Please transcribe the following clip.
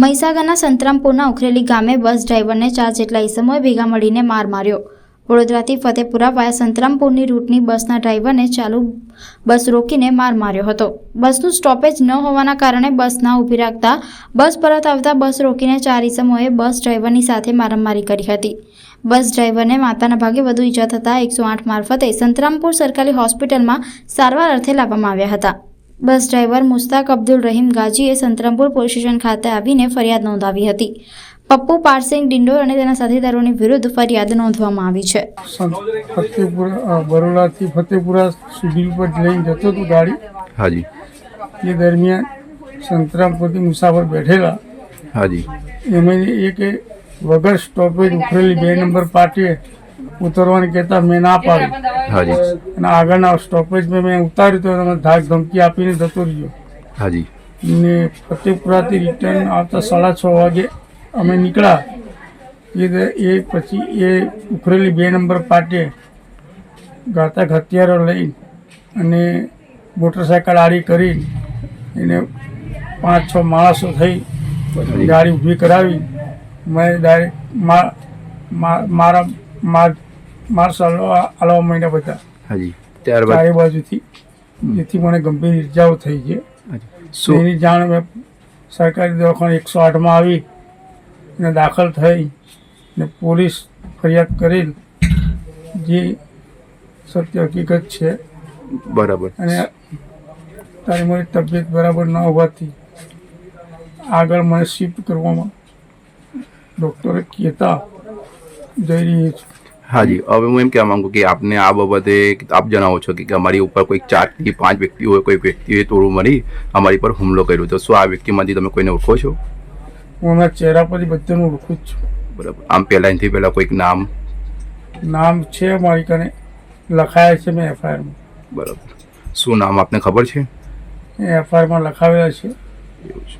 મહીસાગરના સંતરામપુરના ઉખરેલી ગામે બસ ડ્રાઈવરને ચાર જેટલા ઈસમોએ ભેગા મળીને માર માર્યો. વડોદરાથી ફતેપુરા વાયા સંતરામપુરની રૂટની બસના ડ્રાઈવરને ચાલુ બસ રોકીને માર માર્યો હતો. બસનું સ્ટોપેજ ન હોવાના કારણે બસ ના ઊભી રાખતા બસ પરત આવતા બસ રોકીને ચાર ઈસમોએ બસ ડ્રાઈવરની સાથે મારામારી કરી હતી. બસ ડ્રાઈવરને માતાના ભાગે વધુ ઈજા થતાં એકસો આઠ મારફતે સંતરામપુર સરકારી હોસ્પિટલમાં સારવાર અર્થે લાવવામાં આવ્યા હતા. બસ ડ્રાઈવર મુસ્તાક અબ્દુલ રહીમ ગાજીએ સંતરામપુર પોલીસ સ્ટેશન ખાતે આવીને ફરિયાદ નોંધાવી હતી. પપ્પુ પારસિંગ ડિંડોર અને તેના સાથીદારોની વિરુદ્ધ ફરિયાદ નોંધવામાં આવી છે. ફતેપુરા બરોડાથી ફતેપુરા સુધી ઉપર લઈને જતો હતો ગાડી. હાજી. એ દરમિયાન સંતરામપુરથી મુસાફર બેઠેલા. હાજી. એમાં એક વગર સ્ટોપેજ ઉખરેલી બે નંબર પાર્ટીએ ઉતરવાની કહેતા મેં ના પાડી. હાજી અને આગળના સ્ટોપેજમાં મેં ઉતાર્યું તો તમે ધાક ધમકી આપીને જતો રહ્યો. હાજી ને ફતેપુરાથી રિટર્ન આવતા સાડા છ વાગે અમે નીકળ્યા. એ એ પછી એ ઉખરેલી બે નંબર પાટે ઘાતક હથિયારો લઈ અને મોટરસાયકલ આડી કરી એને પાંચ છ માણસો થઈ ગાડી ઊભી કરાવી. મેં ડાયરેક્ટ મારા માર માર સાલવા આલવા માંડ્યા બધા. હાજી. ત્યારબાદ? ચારે બાજુથી. જેથી મને ગંભીર ઇજાઓ થઈ છે. એની જાણ મેં સરકારી દવાખાને એકસો આઠમાં આવી ને દાખલ થઈ ને પોલીસ ફરિયાદ કરેલ જે સત્ય હકીકત છે. બરાબર. અને તારી મારી તબિયત બરાબર ન હોવાથી આગળ મને શિફ્ટ કરવામાં ડૉક્ટરે કહેતા જઈ રહી છું. હાજી હવે હું એમ કહેવા માંગુ કે આપને આ બાબતે આપ જણાવો છો કે અમારી ઉપર કોઈ ચારથી પાંચ વ્યક્તિઓ કોઈ વ્યક્તિએ તોડું મળી અમારી પર હુમલો કર્યો. તો શું આ વ્યક્તિમાંથી તમે કોઈને ઓળખો છો? હું એમના ચહેરા પરથી બધાને ઓળખું જ છું. બરાબર. આમ પહેલા એનાથી પહેલા કોઈક નામ? નામ છે મારી કને લખાયા છે મેં એફઆઈઆરમાં. બરાબર. શું નામ આપને ખબર છે? એફઆઈઆરમાં લખાવેલા છે. એવું છે.